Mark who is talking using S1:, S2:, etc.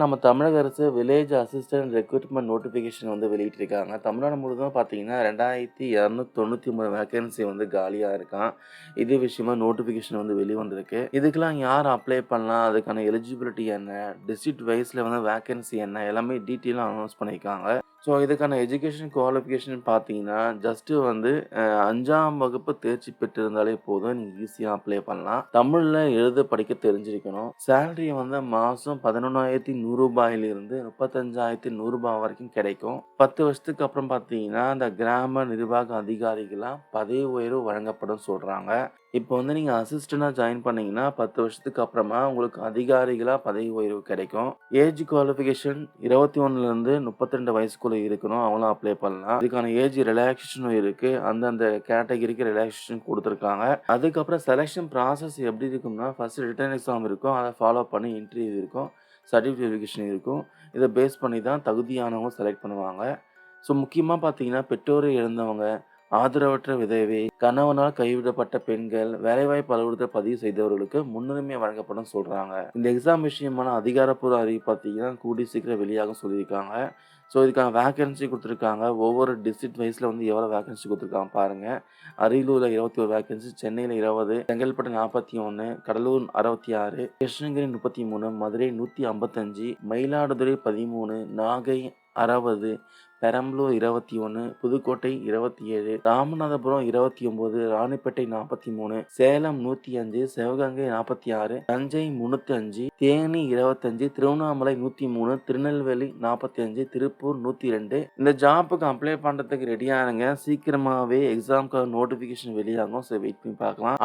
S1: நம்ம தமிழக அரசு வில்லேஜ் அசிஸ்டன்ட் ரெக்ரூட்மெண்ட் நோட்டிஃபிகேஷன் வந்து வெளியிட்டிருக்காங்க. தமிழ்நாடு முழுவதும் பார்த்தீங்கன்னா, 2299 வேக்கன்சி வந்து காலியாக இருக்கான் இது விஷயமா நோட்டிஃபிகேஷன் வந்து வெளிவந்திருக்கு. இதுக்கெல்லாம் யார் அப்ளை பண்ணலாம்? அதுக்கான எலிஜிபிலிட்டி என்ன? டிஸ்ட்ரிக்ட் வைஸில் வந்து வேக்கன்சி என்ன? எல்லாமே டீட்டெயிலாக அனௌன்ஸ் பண்ணியிருக்காங்க. ஸோ, இதுக்கான எஜுகேஷன் குவாலிஃபிகேஷன் பார்த்தீங்கன்னா, ஜஸ்ட்டு வந்து அஞ்சாம் வகுப்பு தேர்ச்சி பெற்றிருந்தாலே போதும். நீங்கள் ஈஸியாக அப்ளை பண்ணலாம். தமிழில் எழுத படிக்க தெரிஞ்சிருக்கணும். சேலரி வந்து மாதம் பதினொன்றாயிரத்தி நூறுரூபாயிலிருந்து முப்பத்தஞ்சாயிரத்தி நூறுரூபா வரைக்கும் கிடைக்கும். 10 வருஷத்துக்கு அப்புறம் பார்த்தீங்கன்னா, இந்த கிராம நிர்வாக அதிகாரிகளாக பதவி உயர்வு வழங்கப்படும் சொல்கிறாங்க இப்போ வந்து நீங்க அசிஸ்டன்ட்டா ஜாயின் பண்ணீங்கன்னா, 10 வருஷத்துக்கு அப்புறமா உங்களுக்கு அதிகாரிகளா பதவி உயர்வு கிடைக்கும். ஏஜ் குவாலிஃபிகேஷன் 21லிருந்து 32 வயசுக்குள்ள இருக்கணும். அவங்களும் அப்ளை பண்ணலாம். இதுக்கான ஏஜ் ரிலாக்ஸேஷனும் இருக்கு. அந்தந்த கேட்டகரிக்கு ரிலாக்ஸேஷன் கொடுத்துருக்காங்க அதுக்கப்புறம் செலெக்ஷன் ப்ராசஸ் எப்படி இருக்கும்னா, ஃபர்ஸ்ட் ரிட்டர்ன் எக்ஸாம் இருக்கும். அதை ஃபாலோ பண்ணி இன்டர்வியூ இருக்கும். சர்டிஃபிகேஷன் இருக்கும். இதை பேஸ் பண்ணி தான் தகுதியானவங்க செலக்ட் பண்ணுவாங்க. ஸோ, முக்கியமாக பார்த்தீங்கன்னா, பெற்றோரை இழந்தவங்க, ஆதரவற்ற விதவை, கணவனால் கைவிடப்பட்ட பெண்கள், வேலைவாய்ப்பு அலுவலகத்துல பதிவு செய்தவர்களுக்கு முன்னுரிமை வழங்கப்படும் சொல்றாங்க. இந்த எக்ஸாம் விஷயமான அதிகாரப்பூர்வ அறிவிப்பு பார்த்தீங்கன்னா, கூடி சீக்கிரம் வெளியாகும் சொல்லியிருக்காங்க. ஸோ, இதுக்கான வேக்கன்சி கொடுத்துருக்காங்க ஒவ்வொரு டிஸ்ட்ரிக்ட் வைஸில் வந்து எவ்வளோ வேக்கன்சி குடுத்துருக்காங்க பாருங்க. அரியலூர்ல 21 வேக்கன்சி, சென்னையில 20, செங்கல்பட்டு 41, கடலூர் 66, கிருஷ்ணகிரி 33, மதுரை 155, மயிலாடுதுறை 13, நாகை அறுபது பெரம்பலூர் இருபத்தி ஒன்று புதுக்கோட்டை இருபத்தி ஏழு ராமநாதபுரம் இருபத்தி ஒம்பது ராணிப்பேட்டை நாற்பத்தி மூணு சேலம் நூற்றி அஞ்சு சிவகங்கை நாற்பத்தி ஆறு தஞ்சை முந்நூற்றி அஞ்சு தேனி இருபத்தஞ்சு திருவண்ணாமலை நூற்றி மூணு திருநெல்வேலி நாற்பத்தி அஞ்சு திருப்பூர் நூற்றி ரெண்டு. இந்த ஜாப்புக்கு அப்ளை பண்ணுறதுக்கு ரெடியானுங்க சீக்கிரமாகவே எக்ஸாமுக்காக நோட்டிஃபிகேஷன் வெளியாகும். ஸோ வெயிட் பண்ணி பார்க்கலாம்.